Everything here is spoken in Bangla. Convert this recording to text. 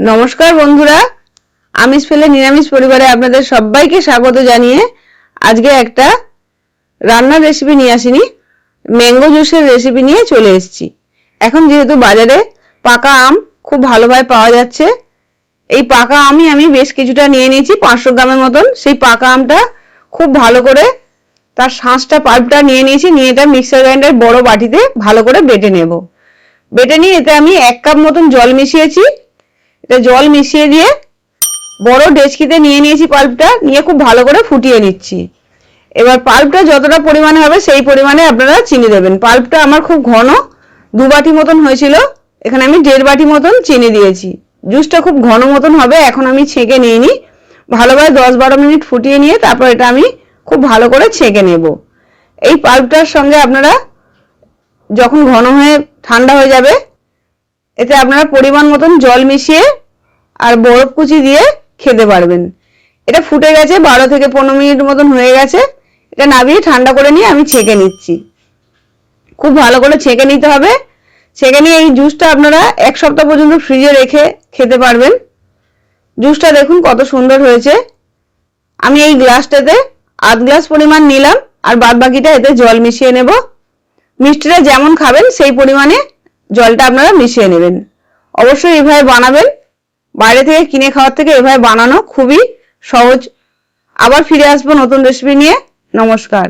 নমস্কার বন্ধুরা। আমিষ ফেলে নিরামিষ পরিবারে আপনাদের সবাইকে স্বাগত জানিয়ে আজকে একটা রান্নার রেসিপি নিয়ে আসিনি, ম্যাঙ্গো জুসের রেসিপি নিয়ে চলে এসেছি। এখন যেহেতু বাজারে পাকা আম খুব ভালোভাবে পাওয়া যাচ্ছে, এই পাকা আমই আমি বেশ কিছুটা নিয়ে নিয়েছি, পাঁচশো গ্রামের মতন। সেই পাকা আমটা খুব ভালো করে তার শাঁসটা পাল্পটা নিয়ে নিয়েছি, নিয়ে এটা মিক্সার গ্রাইন্ডার বড় বাটিতে ভালো করে বেটে নেব। বেটে নিয়ে এতে আমি এক কাপ মতন জল মিশিয়েছি। এটা জল মিশিয়ে দিয়ে বড় ডেচকিতে নিয়ে নিয়েছি পাল্পটা, নিয়ে খুব ভালো করে ফুটিয়ে নিচ্ছি। এবার পাল্পটা যতটা পরিমাণে হবে সেই পরিমাণে আপনারা চিনি দেবেন। পাল্পটা আমার খুব ঘন, দু বাটি মতন হয়েছিল, এখানে আমি দেড় বাটি মতন চিনি দিয়েছি। জুসটা খুব ঘন মতন হবে, এখন আমি ছেঁকে নিয়ে নিই ভালোভাবে দশ বারো মিনিট ফুটিয়ে নিয়ে তারপর এটা আমি খুব ভালো করে ছেঁকে নেব। এই পাল্পটার সঙ্গে আপনারা যখন ঘন হয়ে ঠান্ডা হয়ে যাবে, এতে আপনারা পরিমাণ মতন জল মিশিয়ে আর বরফ কুচি দিয়ে খেতে পারবেন। এটা ফুটে গেছে, বারো থেকে পনেরো মিনিট মতন হয়ে গেছে। এটা নামিয়ে ঠান্ডা করে নিয়ে আমি ছেঁকে নিচ্ছি। খুব ভালো করে ছেঁকে নিতে হবে। ছেঁকে নিয়ে এই জুসটা আপনারা এক সপ্তাহ পর্যন্ত ফ্রিজে রেখে খেতে পারবেন। জুসটা দেখুন কত সুন্দর হয়েছে। আমি এই গ্লাসটাতে আধ গ্লাস পরিমাণ নিলাম আর বাদ বাকিটা এতে জল মিশিয়ে নেব। মিষ্টিটা যেমন খাবেন, সেই পরিমাণে জলটা আপনারা মিশিয়ে নেবেন। অবশ্যই এভাবে বানাবেন। বাইরে থেকে কিনে খাওয়ার থেকে এভাবে বানানো খুবই সহজ। আবার ফিরে আসব নতুন রেসিপি নিয়ে। নমস্কার।